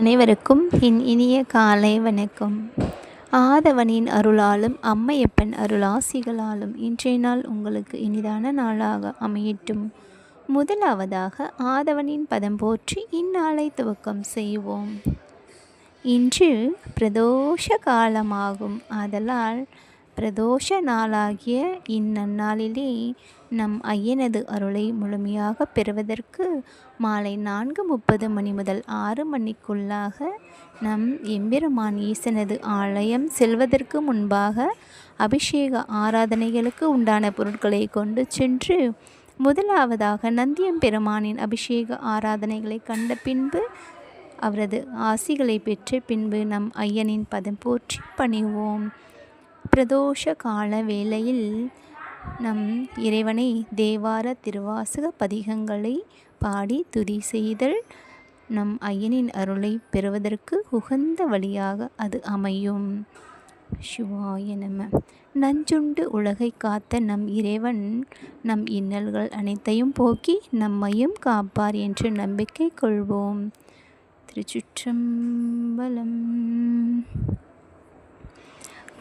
அனைவருக்கும் என் இனிய காலை வணக்கம். ஆதவனின் அருளாலும் அம்மையப்பன் அருளாசிகளாலும் இன்றைய நாள் உங்களுக்கு இனிதான நாளாக அமையட்டும். முதலாவதாக ஆதவனின் பதம் போற்றி இந்நாளை துவக்கம் செய்வோம். இன்று பிரதோஷ காலமாகும். ஆதலால் பிரதோஷ நாளாகிய இந்நன்னாளிலே நம் ஐயனது அருளை முழுமையாக பெறுவதற்கு மாலை நான்கு முப்பது மணி முதல் ஆறு மணிக்குள்ளாக நம் எம்பெருமான் ஈசனது ஆலயம் செல்வதற்கு முன்பாக அபிஷேக ஆராதனைகளுக்கு உண்டான பொருட்களை கொண்டு சென்று முதலாவதாக நந்தியம்பெருமானின் அபிஷேக ஆராதனைகளை கண்ட பின்பு அவரது ஆசிகளை பெற்று பின்பு நம் ஐயனின் பதம் போற்றி பணிவோம். பிரதோஷ கால வேளையில் நம் இறைவனை தேவார திருவாசக பதிகங்களை பாடி துதி செய்தல் நம் ஐயனின் அருளை பெறுவதற்கு உகந்த வழியாக அது அமையும். சிவாய நம. நஞ்சுண்டு உலகை காத்த நம் இறைவன் நம் இன்னல்கள் அனைத்தையும் போக்கி நம்மையும் காப்பார் என்று நம்பிக்கை கொள்வோம். திருச்சுற்றம்பலம்.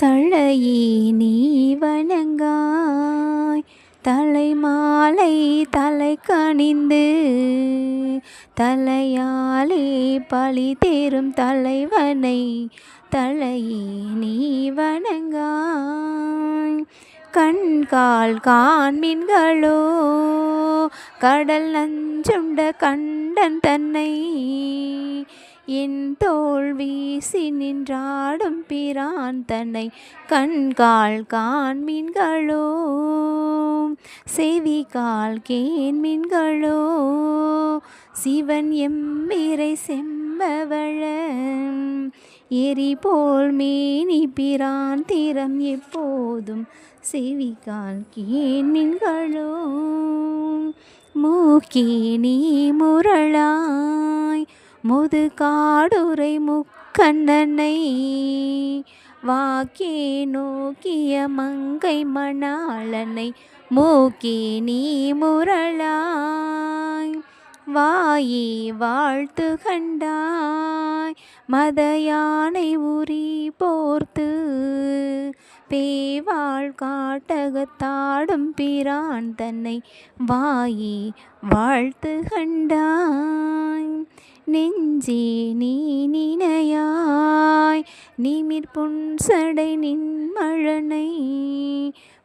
தழையே நீ வணங்காய். தலை மாலை தலை கணிந்து தலையாலே பழி தேரும் தலைவனை தலையே நீ வணங்காய். கண்கால் காண்மீன்களோ கடல் நஞ்சுண்ட கண்டன் தன்னை என் தோல் வீசி நின்றாடும் பிரான் தன்னை கண்கால் காண்மீன்களோ கேன் மீன்களோ? சிவன் எம்மிரை செம்பவழ எரி போல் மேனி பிரான் திறம் எப்போதும் செவிகால் கேண்மீன்களோ மூக்கே நீ முது காடுரை முக்கண்ணனை வாக்கே நோக்கிய மங்கை மணாளனை மூக்கே நீ முரளாய். வாயே வாழ்த்து கண்டாய். மத யானை உரி போர்த்து பேவாள் காட்டகத்தாடும் பிரான் தன்னை வாயே வாழ்த்து கண்டாய். நெஞ்சே நீ நினையாய். நிமிர் புன்சடை நின்மழனை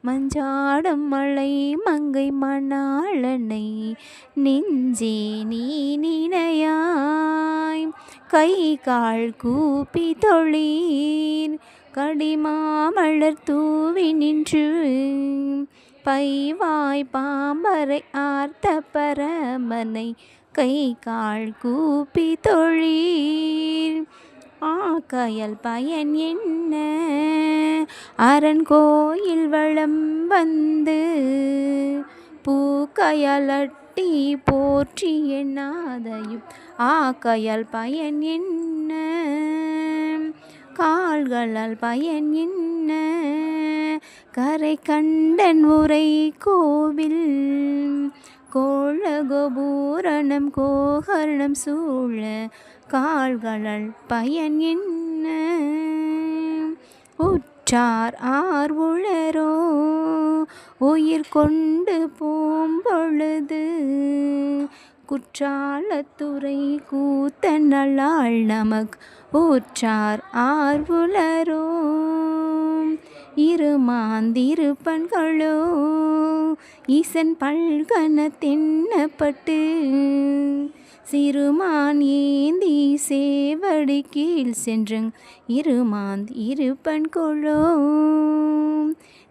மஞ்சாடும் மழை மங்கை மணாளனை. நெஞ்சே நீ நினையாய். கை கால் கூப்பி தொழீர். கடிமாமலர் தூவி நின்று பைவாய் பாம்பரை ஆர்த்த பரமனை கை கால் கூப்பி தொழீர். ஆக்கையல் பயன் என்ன? அரண் கோயில் வளம் வந்து பூக்கையலட்டி போற்றி எண்ணாதையும் ஆக்கையல் பயன் என்ன? கால்களால் பயன் என்ன கரை கண்டன் உரை கோவில். கோளகோபூரணம் கோகரணம் சூழ. கால்களால் பயன் என்ன உற்றார் ஆர் உளரோ. உயிர் கொண்டு போம்பொழுது குற்றாலத்துறை கூத்த நல்லாள் நமக் ஊற்றார் ஆர் மாந்திரு பண்களோ ஈசன் பல்கன தின்னப்பட்டு. சிறுமான் ஏந்தி சேவடி கீழ் சென்றங் இருமாந்த் இருப்பன் கொழோ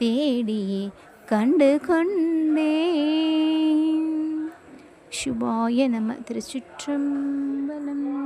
தேடியே கண்டு கொண்டேன் சுபாய நம திருச்சிற்றம்பலம்.